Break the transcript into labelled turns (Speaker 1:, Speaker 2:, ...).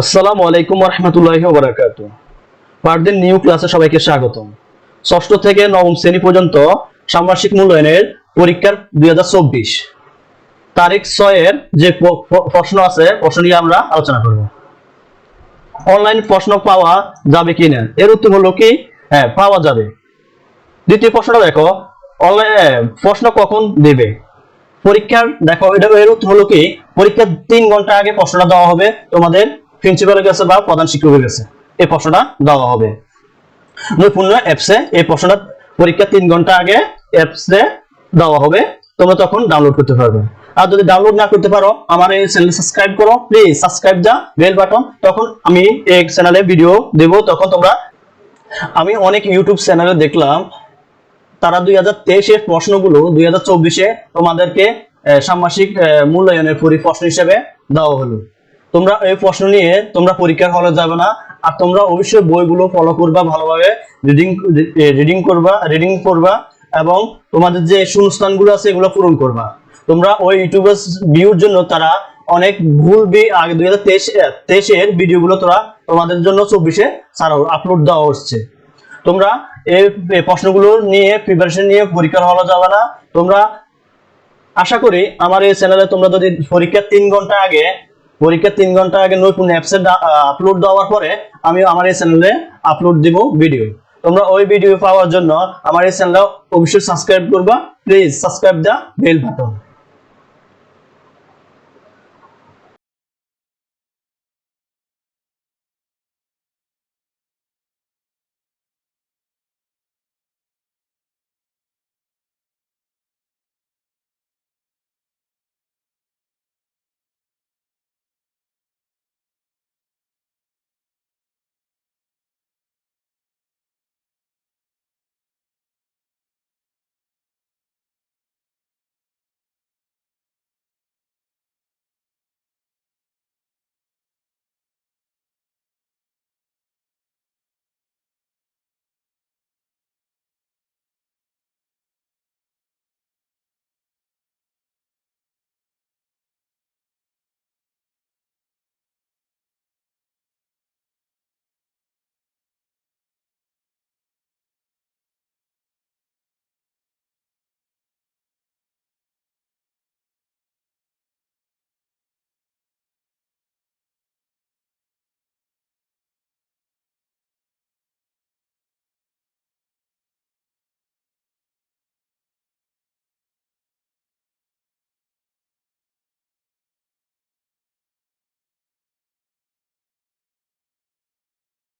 Speaker 1: আসসালামু আলাইকুম রহমতুল্লাহ বারাকাত পারদিন নিউ ক্লাসে সবাইকে স্বাগতম। ষষ্ঠ থেকে নবম শ্রেণি পর্যন্ত ষান্মাসিক মূল্যায়নের পরীক্ষার দুই তারিখ ছয়ের যে প্রশ্ন আছে, প্রশ্ন নিয়ে আমরা আলোচনা করব। অনলাইন প্রশ্ন পাওয়া যাবে কিনা? এর উত্তর হলো কি? হ্যাঁ পাওয়া যাবে। দ্বিতীয় প্রশ্নটা দেখো। অনলাইন প্রশ্ন কখন দেবে? পরীক্ষার, দেখো এটা এর উত্তর হলো কি? পরীক্ষার তিন ঘণ্টা আগে প্রশ্নটা দেওয়া হবে তোমাদের প্রিন্সিপালের কাছে বা প্রধান শিক্ষকের কাছে এই প্রশ্নটা দেওয়া হবে। নৈপুণ্য অ্যাপসে এই প্রশ্নটা পরীক্ষার তিন ঘণ্টা আগে অ্যাপসে দেওয়া হবে। তোমরা তখন ডাউনলোড করতে পারবে। আর যদি ডাউনলোড না করতে পারো আমার এই চ্যানেল সাবস্ক্রাইব করো। Please subscribe the bell button তখন আমি এই চ্যানেলে ভিডিও দেব। তখন তোমরা আমি অনেক ইউটিউব চ্যানেলে দেখলাম তারা দুই হাজার তেইশের প্রশ্নগুলো দুই হাজার চব্বিশে তোমাদেরকে আহ, মূল্যায়নের পরি প্রশ্ন হিসেবে দেওয়া হলো। তোমরা এই প্রশ্ন নিয়ে তোমরা পরীক্ষার হলে যাবে না। আর তোমরা অবশ্যই বইগুলো ফলো করবা ভালোভাবে রিডিং রিডিং করবা রিডিং করবা এবং তোমাদের যে শূন্যস্থানগুলো আছে এগুলো পূরণ করবা। তোমরা ওই ইউটিউবার ভিউর জন্য তারা অনেক ভুল বি আগে দুই হাজার তেইশ ভিডিওগুলো তোরা তোমাদের জন্য চব্বিশে ছাড়া আপলোড দেওয়া হচ্ছে। তোমরা এই প্রশ্নগুলো নিয়ে প্রিপারেশন নিয়ে পরীক্ষার হলে যাবে না। তোমরা আশা করি আমার এই চ্যানেলে তোমরা যদি পরীক্ষার তিন ঘণ্টা আগে পরীক্ষার তিন ঘণ্টা আগে নতুন অ্যাপসে আপলোড দেওয়ার পরে আমি আমার এই চ্যানেলে আপলোড দিব ভিডিও তোমরা ওই ভিডিও পাওয়ার জন্য আমার এই চ্যানেল অবশ্যই সাবস্ক্রাইব করবা। Please subscribe the bell button